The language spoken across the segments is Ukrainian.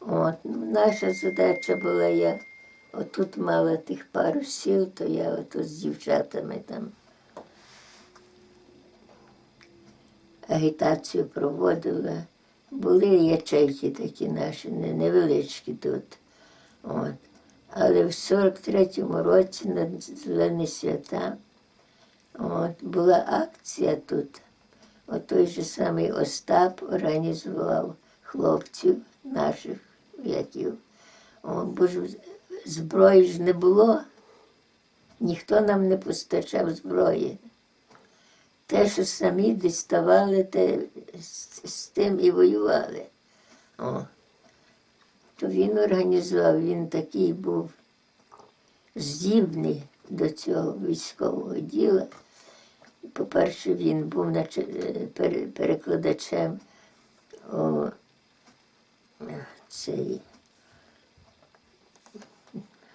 От, ну, наша задача була, я отут мала тих пару сіл, то я отут з дівчатами там агітацію проводила. Були ячейки такі наші, невеличкі тут. От. Але в 43-му році на Зелені свята от, була акція тут. От той же самий Остап організував хлопців наших яків. О, бо ж зброї ж не було. Ніхто нам не постачав зброї. Те, що самі діставали, те з, з тим і воювали. О. То він організував, він такий був здібний до цього військового діла. По-перше, він був е, перекладачем о, цей,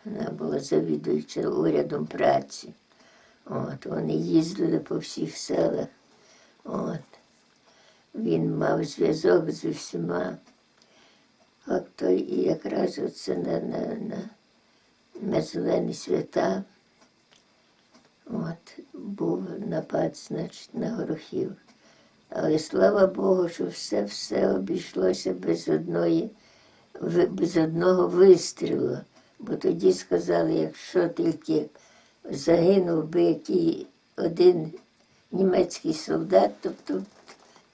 вона була завідуюча урядом праці. От, вони їздили по всіх селах. От. Він мав зв'язок з усіма. От той і якраз оце на, на, на, на зелені свята. От, був напад, значить, на горохів. Але слава Богу, що все все обійшлося без одної, без одного вистрілу. Бо тоді сказали, якщо тільки загинув би який один німецький солдат, тобто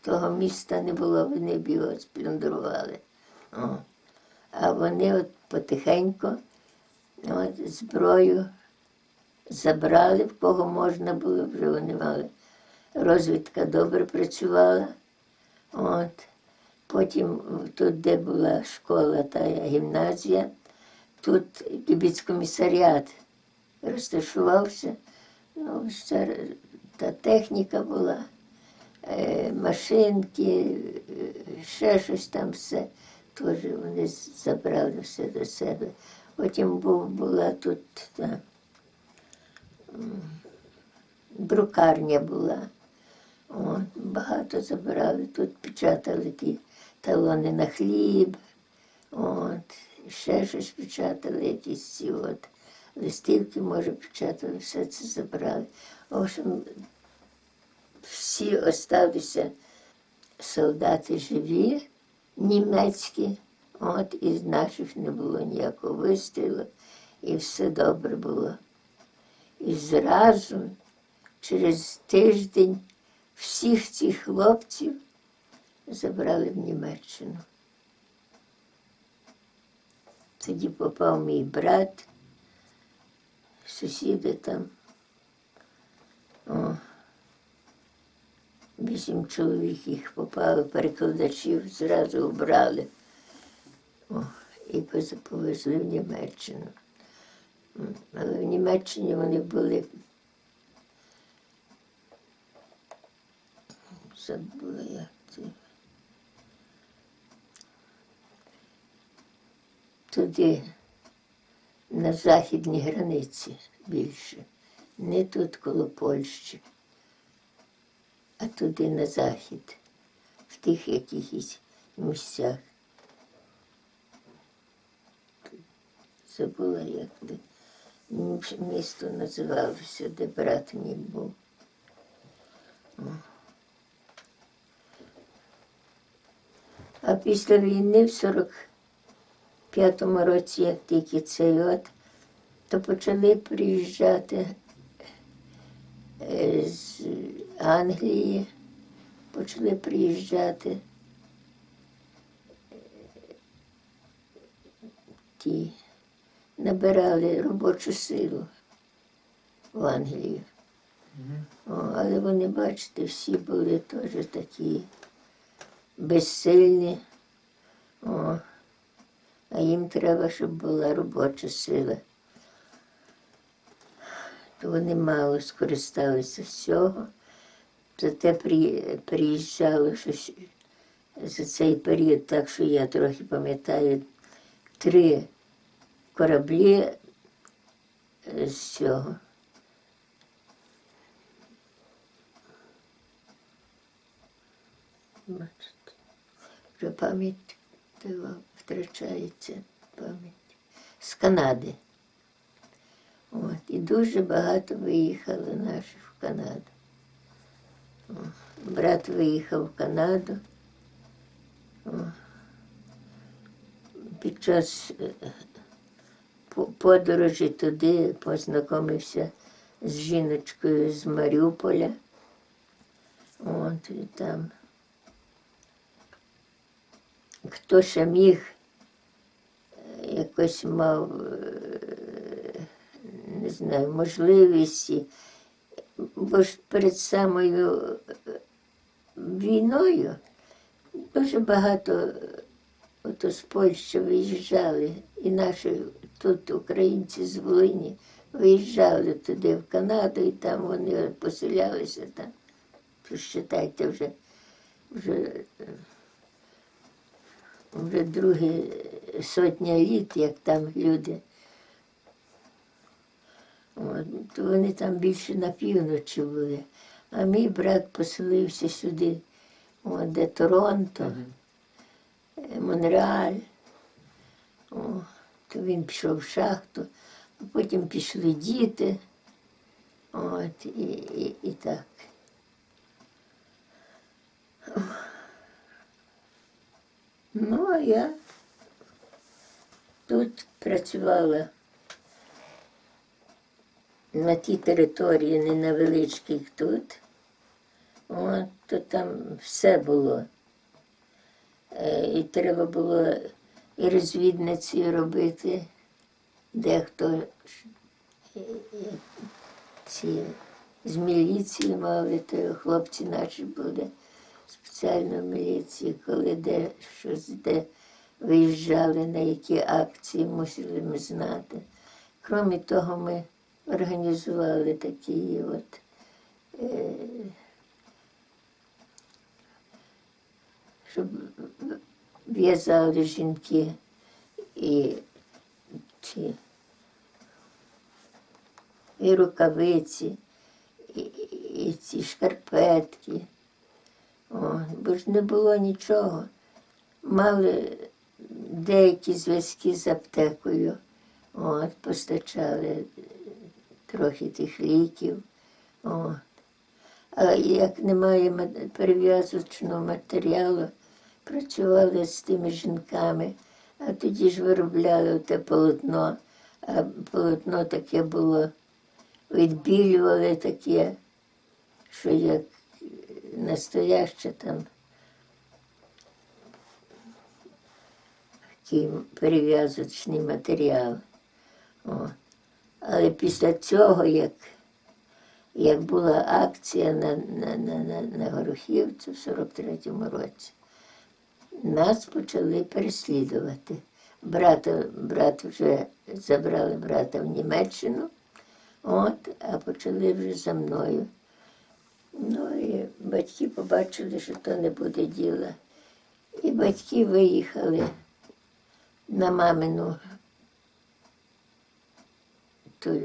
того міста не було, вони б його сплюндрували. А вони от потихеньку от, зброю забрали, в кого можна було, вже вони мали. Розвідка добре працювала. От. Потім тут, де була школа та гімназія, тут кібіцкомісаріат розташувався. Ну, та техніка була, е, машинки, е, ще щось там все. Теж вони забрали все до себе. Потім був, була тут та, друкарня була. От, багато забирали, тут печатали ті талони на хліб, от, ще щось печатали, якісь ці от, листівки, може, печатали, все це забрали. В общем, всі осталися солдати живі, німецькі, от, із наших не було ніякого вистрілу, і все добре було. І зразу, через тиждень, всіх цих хлопців забрали в Німеччину. Тоді попав мій брат, сусіди там. О, вісім чоловік їх попало, перекладачів зразу обрали. І повезли в Німеччину. Але в Німеччині вони були. Забула як це. Туди, на західній границі більше. Не тут коло Польщі, а туди на захід, в тих якихось місцях. Забула, як де. Місто називалося, де брат мій був. А після війни, в 45-му році, як тільки цей от, то почали приїжджати е, з Англії, почали приїжджати ті, набирали робочу силу в Англію. О, але вони, бачите, всі були теж такі безсильні. О, а їм треба, щоб була робоча сила. То вони мало скористалися з цього. Зате при- приїжджало щось за цей період, так що я трохи пам'ятаю, три кораблі е, з цього. Вже пам'ять того втрачається пам'ять. З Канади. От, і дуже багато виїхало наших в Канаду. Брат виїхав в Канаду. Під час е, подорожі туди познайомився з жіночкою з Маріуполя. От і там. Хто ще міг, якось мав, е, не знаю, можливість. Бо ж перед самою е, війною дуже багато е, ото з Польщі виїжджали, і наші тут українці з Волині виїжджали туди в Канаду, і там вони поселялися там. Прочитайте вже, вже, вже друге сотня літ, як там люди. От, то вони там більше на півночі були. А мій брат поселився сюди, от, де Торонто, е, Монреаль. О, то він пішов в шахту, а потім пішли діти. От, і, і, і так. Ну, а я тут працювала на тій території, не на величкій, тут. От, то там все було. Е, І треба було і розвідниці робити, дехто е, е, ці з міліції мали, то хлопці наші були спеціально в міліції, коли де щось де виїжджали, на які акції мусили ми знати. Крім того, ми організували такі от е, щоб в'язали жінки і ці і рукавиці, і, і ці шкарпетки. О, бо ж не було нічого. Мали деякі зв'язки з аптекою. От, постачали трохи тих ліків. От. А як немає перев'язочного матеріалу, працювали з тими жінками, а тоді ж виробляли те полотно, а полотно таке було, відбілювали таке, що як настояще там такий перев'язочний матеріал. О. Але після цього, як, як була акція на, на, на, на, на Горохівці в 43-му році, нас почали переслідувати. Брата, брат вже забрали брата в Німеччину, от, а почали вже за мною. Ну і батьки побачили, що то не буде діла. І батьки виїхали на мамину ту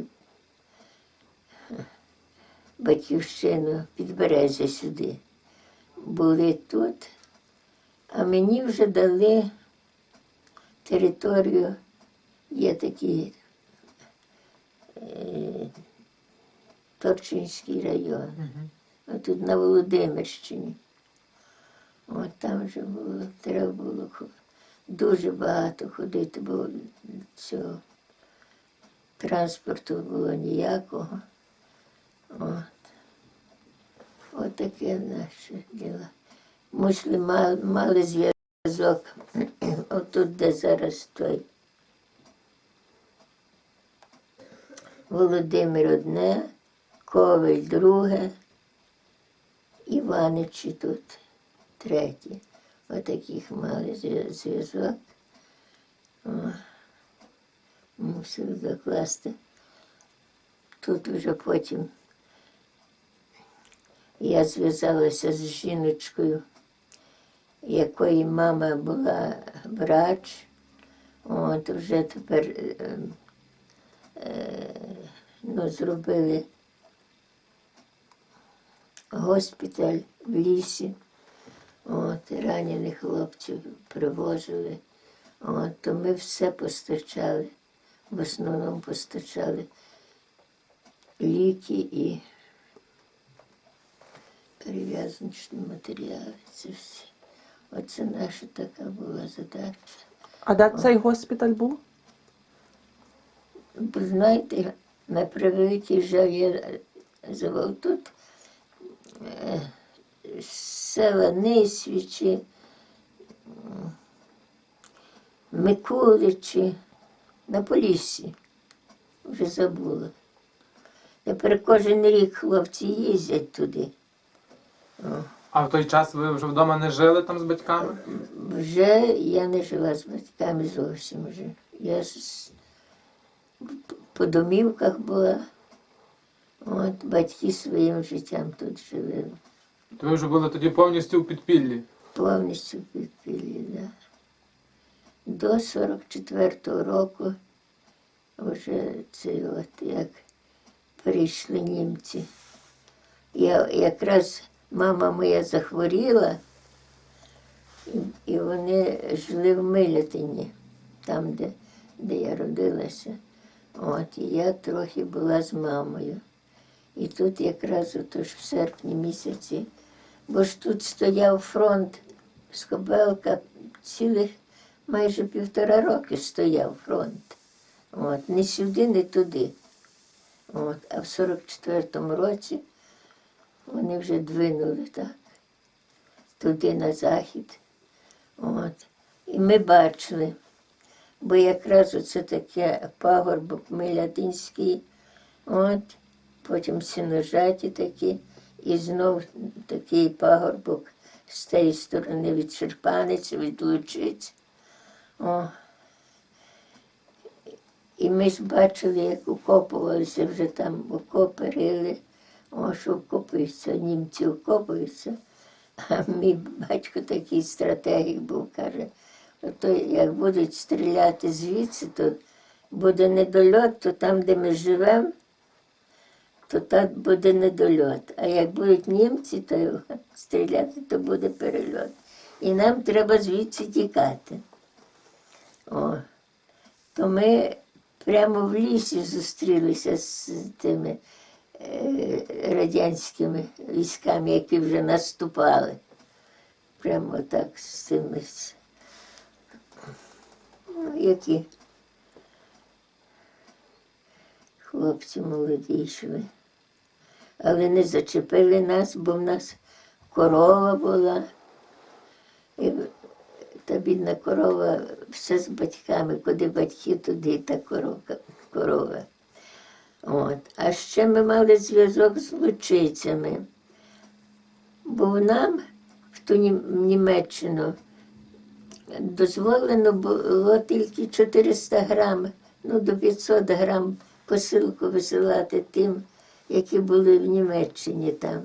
батьківщину підбережжя сюди. Були тут, а мені вже дали територію, є такий е, Торчинський район. Тут на Володимирщині. От там вже було, треба було дуже багато ходити, бо цього транспорту було ніякого. От. От таке наше діло. Мусли мали, мали зв'язок отут, де зараз той. Володимир одне, Коваль друге, Іваничі тут третє. Отаких мали зв'язок. О, Мусили закласти. Тут вже потім я зв'язалася з жіночкою, якої мама була врач. От вже тепер е, е, ну, зробили госпіталь в лісі. От, ранених хлопців привозили. От, то ми все постачали. В основному постачали ліки і перев'язочні матеріали. Це всі. Оце наша така була задача. А де цей госпіталь був? Бо знаєте, на превеликий жаль я завел тут села Нисвічі, Микуличі, на Поліссі. Вже забула. Тепер кожен рік хлопці їздять туди. А в той час ви вже вдома не жили там з батьками? Вже я не жила з батьками зовсім вже. Я по домівках була. От батьки своїм життям тут жили. То ви вже були тоді повністю у підпіллі. Повністю підпілі, да. До 44-го року вже це от як прийшли німці. Я якраз мама моя захворіла, і, і вони жили в Милятині, там, де, де я родилася. От, і я трохи була з мамою. І тут якраз отож в серпні місяці, бо ж тут стояв фронт Скобелка цілих майже півтора роки стояв фронт. От, не сюди, не туди. От, а в 44-му році вони вже двинули так, туди на захід. От. І ми бачили, бо якраз оце таке пагорбок Милятинський, от, потім сіножаті такі, і знов такий пагорбок з тієї сторони від Черпаниці, від Лучиць. О. І ми ж бачили, як окопувалися вже там, окопи рили. О, що вкопуються, німці окопуються. А мій батько такий стратегік був, каже, то як будуть стріляти звідси, то буде недольот, то там, де ми живемо, то там буде недольот. А як будуть німці, то стріляти, то буде перельот. І нам треба звідси тікати. О, то ми прямо в лісі зустрілися з тими е, радянськими військами, які вже наступали. Прямо так з цими. Які хлопці молоді йшли. Але не зачепили нас, бо в нас корова була. І та бідна корова все з батьками, куди батьки, туди та коровка, корова. От. А ще ми мали зв'язок з лучицями. Бо нам в ту Німеччину дозволено було тільки 400 грам, ну до 500 грам посилку висилати тим, які були в Німеччині там.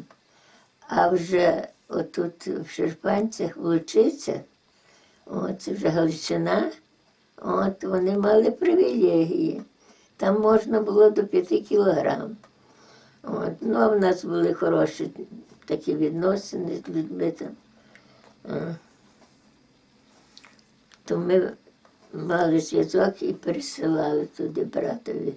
А вже отут в Шерпанцях, в Лучицях, о, це вже Галичина, от вони мали привілегії. Там можна було до 5 кілограм. От. Ну, а в нас були хороші такі відносини з людьми там. То ми мали зв'язок і пересилали туди братові